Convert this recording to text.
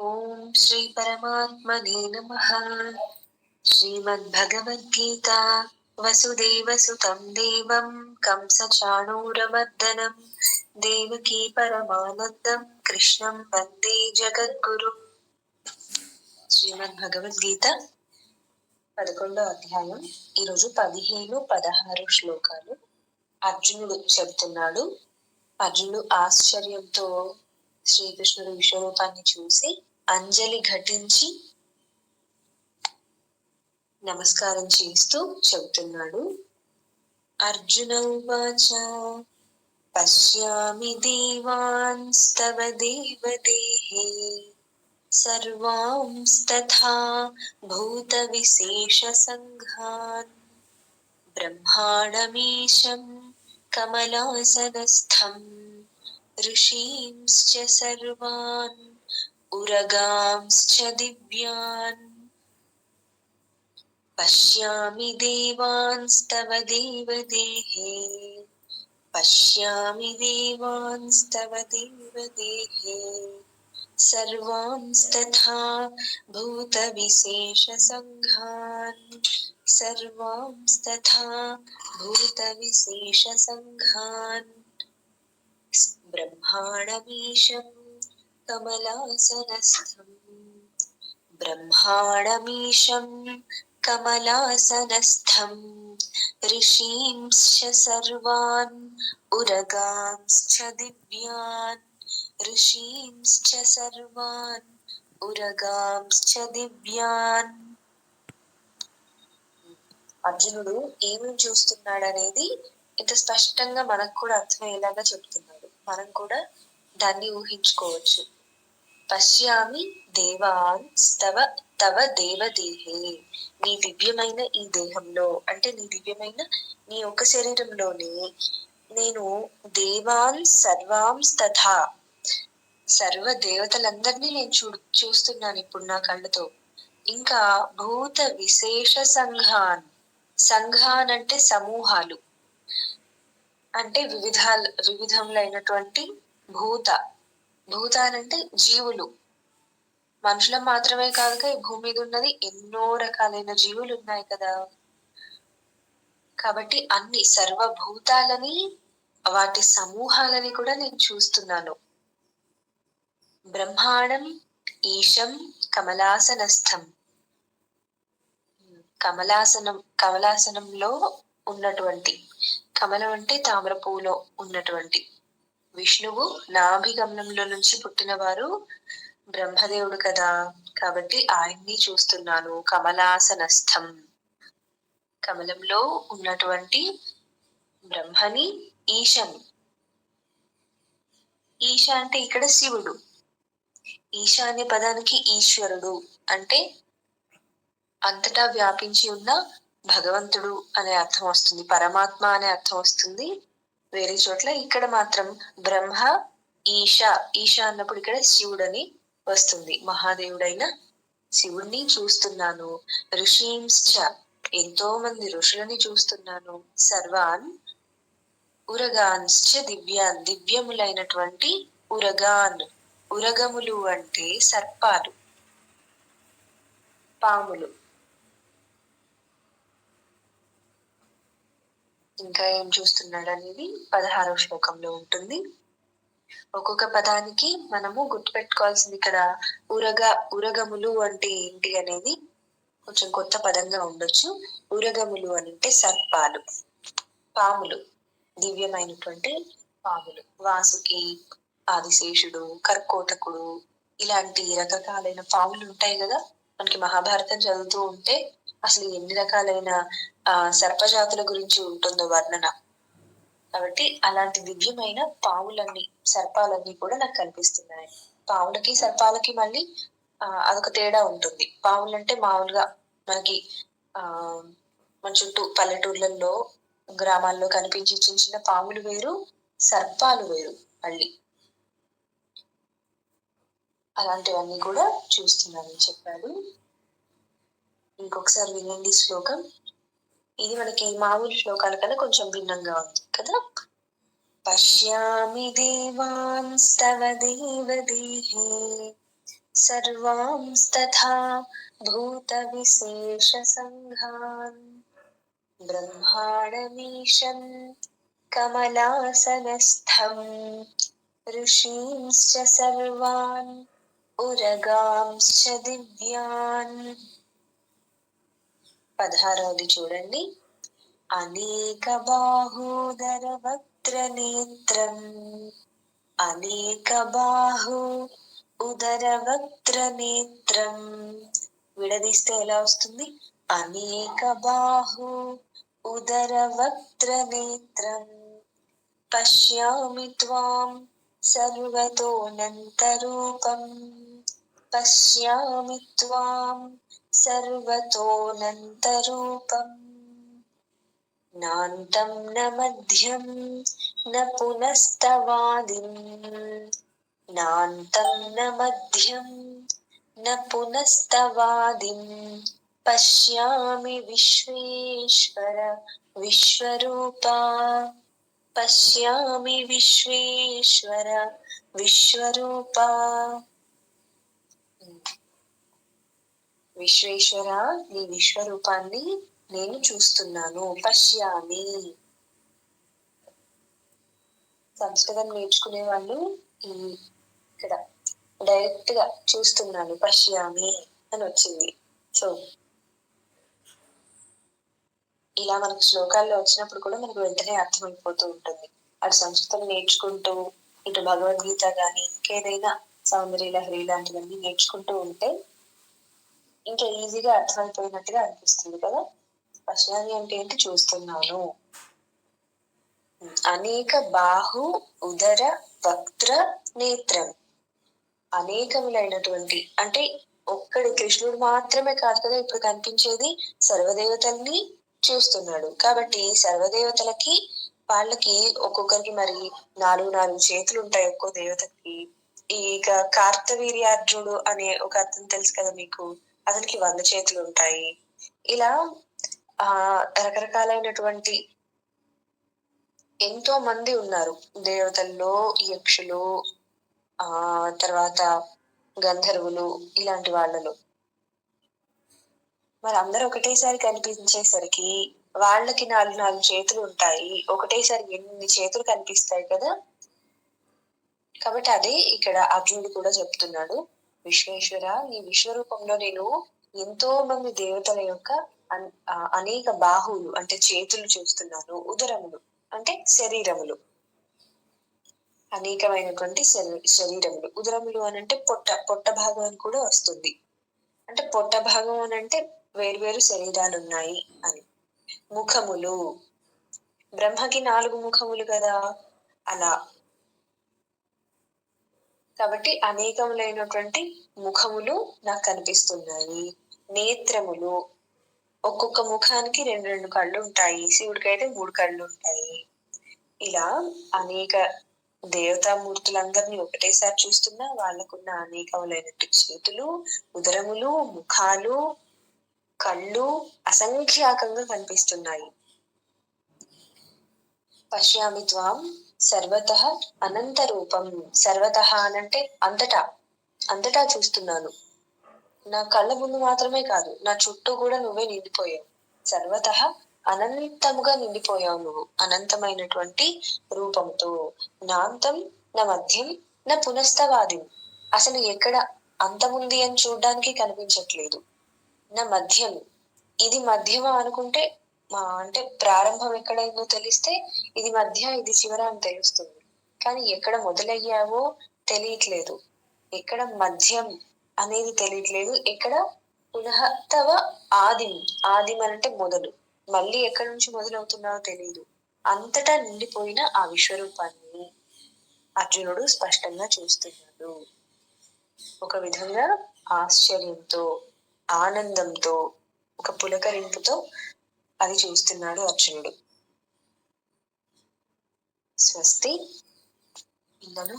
ఓం శ్రీ పరమాత్మనే నమ. శ్రీమద్భగవద్గీత వసుదేవసుతం దేవం కంసచాణూరమర్దనం. దేవకీ పరమానందం కృష్ణం వందే జగద్గురు. శ్రీమద్ భగవద్గీత పదకొండో అధ్యాయం. ఈరోజు పదిహేను పదహారు శ్లోకాలు. అర్జునుడు చెబుతున్నాడు. అర్జునుడు ఆశ్చర్యంతో శ్రీకృష్ణుడు విశ్వరూపాన్ని చూసి అంజలి ఘటించి నమస్కారం చేస్తూ చెబుతున్నాడు. అర్జున ఉచ పశ్యామి దేవాంస్తవ దేవదేహే సర్వాంస్తథా భూత విశేష సంఘాన్ బ్రహ్మాణమీశం కమలాసనస్థం ఋషీంశ్చ సర్వాన్. उरगांश्च दिव्यान्। पश्यामि देवांस्तव देवदेहे। पश्यामि देवांस्तव देवदेहे। सर्वांस्तथा भूतविशेषसङ्घान्। सर्वांस्तथा भूतविशेषसङ्घान्। ब्रह्माणमीशम् कमलासनस्थम् ब्रह्माणमीशं कमलासनस्थं ऋषींश्च सर्वान् उरगांश्च दिव्यान् ఋషీంశ్చ సర్వాన్ ఉరగాంశ్చ దివ్యాన్ అర్జునుడు ఏమేమి చూస్తున్నాడనేది ఇంత స్పష్టంగా మనకు కూడా అర్థమయ్యేలాగా చెప్తున్నాడు మనం కూడా దాన్ని ఊహించుకోవచ్చు పశ్యామి దేవాన్ తవ తవ దేవదేహే. నీ దివ్యమైన ఈ దేహంలో అంటే నీ దివ్యమైన నీ యొక్క శరీరంలోనే నేను దేవాన్ సర్వాంస్ తథా సర్వ దేవతలందరినీ నేను చూ చూస్తున్నాను ఇప్పుడు నా కళ్ళతో. ఇంకా భూత విశేష సంఘాన్. సంఘాన్ అంటే సమూహాలు. అంటే వివిధాల వివిధములైనటువంటి భూత. భూతాలంటే జీవులు. మనుషులం మాత్రమే కాదుగా ఈ భూమి మీద ఉన్నది ఎన్నో రకాలైన జీవులు ఉన్నాయి కదా. కాబట్టి అన్ని సర్వభూతాలని వాటి సమూహాలని కూడా నేను చూస్తున్నాను. బ్రహ్మాండం ఈశం కమలాసనస్థం. కమలాసనం కమలాసనంలో ఉన్నటువంటి కమలం అంటే తామర పువ్వులో ఉన్నటువంటి. విష్ణువు నాభిగమనంలో నుంచి పుట్టినవారు బ్రహ్మదేవుడు కదా. కాబట్టి ఆయన్ని చూస్తున్నాను. కమలాసనస్థం. కమలంలో ఉన్నటువంటి బ్రహ్మని ఈశం ఈశ అంటే ఇక్కడ శివుడు. ఈశాన్య పదానికి ఈశ్వరుడు అంటే అంతటా వ్యాపించి ఉన్న భగవంతుడు అనే అర్థం వస్తుంది. పరమాత్మ అనే అర్థం వస్తుంది. వేరే చోట్ల ఇక్కడ మాత్రం బ్రహ్మ ఈశ ఈశ అన్నప్పుడు ఇక్కడ శివుడని వస్తుంది. మహాదేవుడైన శివుణ్ణి చూస్తున్నాను. ఋషీంశ్చ ఎంతో మంది ఋషులని చూస్తున్నాను. సర్వాన్ ఉరగాన్శ్చ దివ్యాన్ దివ్యములైనటువంటి ఉరగాన్ ఉరగములు అంటే సర్పాలు పాములు. ఇంకా ఏం చూస్తున్నాడు అనేది పదహారవ శ్లోకంలో ఉంటుంది. ఒక్కొక్క పదానికి మనము గుర్తుపెట్టుకోవాల్సింది ఇక్కడ ఉరగ ఉరగములు అంటే ఏంటి అనేది కొంచెం కొత్త పదంగా ఉండొచ్చు. ఉరగములు అంటే సర్పాలు పాములు దివ్యమైనటువంటి పాములు వాసుకి ఆదిశేషుడు కర్కోటకుడు ఇలాంటి రకరకాలైన పాములు ఉంటాయి కదా. మనకి మహాభారతం చదువుతూ ఉంటే అసలు ఎన్ని రకాలైన ఆ సర్పజాతుల గురించి ఉంటుందో వర్ణన. కాబట్టి అలాంటి దివ్యమైన పావులన్నీ సర్పాలన్నీ కూడా నాకు కనిపిస్తున్నాయి. పావులకి సర్పాలకి మళ్ళీ ఆ అదొక తేడా ఉంటుంది. పావులంటే మామూలుగా మనకి ఆ మన చుట్టూ పల్లెటూర్లలో గ్రామాల్లో కనిపించే చిన్న చిన్న పాములు వేరు సర్పాలు వేరు మళ్ళీ. అలాంటివన్నీ కూడా చూస్తున్నానని చెప్పాడు ఇంకొకసారి వినండి శ్లోకం ఇది మనకి మామూలు శ్లోకాల కన్నా కొంచెం భిన్నంగా ఉంది కదా పశ్యామి దేవాంస్తవ దేవదేహే सर्वांस्तथा भूतविशेषसङ्घान् ब्रह्माणमीशं कमलासनस्थम् ऋषींश्च सर्वान् ఉరగాంశ్చ దివ్యాన్ పదహారవది చూడండి. అనేక బాహుధర వక్ర నేత్రం అనేక బాహు ఉదర వక్ర నేత్రం. విడదీస్తే ఎలా వస్తుంది? అనేక బాహు ఉదర వక్ర నేత్రం. పశ్యామి త్వాం సర్వతోనంతరూపం. పశ్యామి త్వాం సర్వతోనంతరూపం నాంతం న మధ్యం న పునస్తవాదిం నాంతం న మధ్యం న పునస్తవాదిం పశ్యామి విశ్వేశ్వర విశ్వరూపా పశ్యామి విశ్వేశ్వర విశ్వరూపా విశ్వేశ్వర నీ విశ్వరూపాన్ని నేను చూస్తున్నాను. పశ్యామి. సంస్కృతం నేర్చుకునే వాళ్ళు ఈ ఇక్కడ డైరెక్ట్గా చూస్తున్నాను. పశ్యామి అని వచ్చింది. సో ఇలా మనకు శ్లోకాల్లో వచ్చినప్పుడు కూడా మనకు వెంటనే అర్థమైపోతూ ఉంటుంది. అటు సంస్కృతం నేర్చుకుంటూ ఇటు భగవద్గీత కానీ ఇంకేదైనా సౌందర్య లహరి లాంటివన్నీ నేర్చుకుంటూ ఉంటే ఇంకా ఈజీగా అర్థమైపోయినట్టుగా అనిపిస్తుంది కదా? పశ్చాది అంటే ఏంటి? చూస్తున్నాను. అనేక బాహు ఉదర వక్త్ర నేత్రం. అనేకములైనటువంటి అంటే ఒక్కడి కృష్ణుడు మాత్రమే కాదు కదా ఇప్పుడు కనిపించేది? సర్వదేవతల్ని చూస్తున్నాడు. కాబట్టి సర్వదేవతలకి వాళ్ళకి ఒక్కొక్కరికి మరి నాలుగు నాలుగు చేతులు ఉంటాయి ఒక్కో దేవతకి. ఇక కార్తవీర్యార్జుడు అనే ఒక అతను తెలుసు కదా మీకు? అతనికి వంద చేతులు ఉంటాయి. ఇలా ఆ రకరకాలైనటువంటి ఎంతో మంది ఉన్నారు. దేవతల్లో యక్షులు ఆ తర్వాత గంధర్వులు ఇలాంటి వాళ్ళలో. మరి అందరు ఒకటేసారి కనిపించేసరికి వాళ్ళకి నాలుగు నాలుగు చేతులు ఉంటాయి. ఒకటేసారి ఎన్ని చేతులు కనిపిస్తాయి కదా? కాబట్టి అదే ఇక్కడ అర్జునుడు కూడా చెప్తున్నాడు. విశ్వేశ్వర ఈ విశ్వరూపంలో నేను ఎంతో మంది దేవతల యొక్క అనేక బాహువులు అంటే చేతులు చూస్తున్నాను ఉదరములు అంటే శరీరములు. అనేకమైనటువంటి శరీరములు. ఉదరములు అని అంటే పొట్ట పొట్ట భాగం అని కూడా వస్తుంది. అంటే పొట్ట భాగం అని అంటే వేరువేరు శరీరాలు ఉన్నాయి అని. ముఖములు. బ్రహ్మకి నాలుగు ముఖములు కదా. అలా కాబట్టి అనేకములైనటువంటి ముఖములు నాకు కనిపిస్తున్నాయి. నేత్రములు. ఒక్కొక్క ముఖానికి రెండు రెండు కళ్ళు ఉంటాయి. శివుడికి అయితే మూడు కళ్ళు ఉంటాయి. ఇలా అనేక దేవతామూర్తులందరినీ ఒకటేసారి చూస్తున్నా వాళ్ళకున్న అనేకములైనటువంటి చేతులు ఉదరములు ముఖాలు కళ్ళు అసంఖ్యాకంగా కనిపిస్తున్నాయి. పశ్యామి త్వాం సర్వత అనంత రూపం సర్వత అనంటే అంతటా. అంతటా చూస్తున్నాను. నా కళ్ళ ముందు మాత్రమే కాదు నా చుట్టూ కూడా నువ్వే నిండిపోయావు. సర్వత అనంతముగా నిండిపోయావు నువ్వు అనంతమైనటువంటి రూపంతో నాంతం నా మధ్యం నా పునస్తవాది అసలు ఎక్కడ అంతముంది అని చూడడానికి కనిపించట్లేదు. నా మధ్యం ఇది మధ్యమా అనుకుంటే అంటే ప్రారంభం ఎక్కడైందో తెలిస్తే ఇది మధ్య ఇది చివర అని తెలుస్తుంది. కానీ ఎక్కడ మొదలయ్యావో తెలియట్లేదు. ఎక్కడ మధ్యం అనేది తెలియట్లేదు. ఎక్కడ పునః తవ ఆదిం ఆదిం అంటే మొదలు. మళ్ళీ ఎక్కడి నుంచి మొదలవుతున్నావో తెలియదు అంతటా నిండిపోయిన ఆ విశ్వరూపాన్ని అర్జునుడు స్పష్టంగా చూస్తున్నాడు. ఒక విధంగా ఆశ్చర్యంతో ఆనందంతో ఒక పులకరింపుతో అది చూస్తున్నాడు అర్జునుడు. స్వస్తి. పిల్లలు.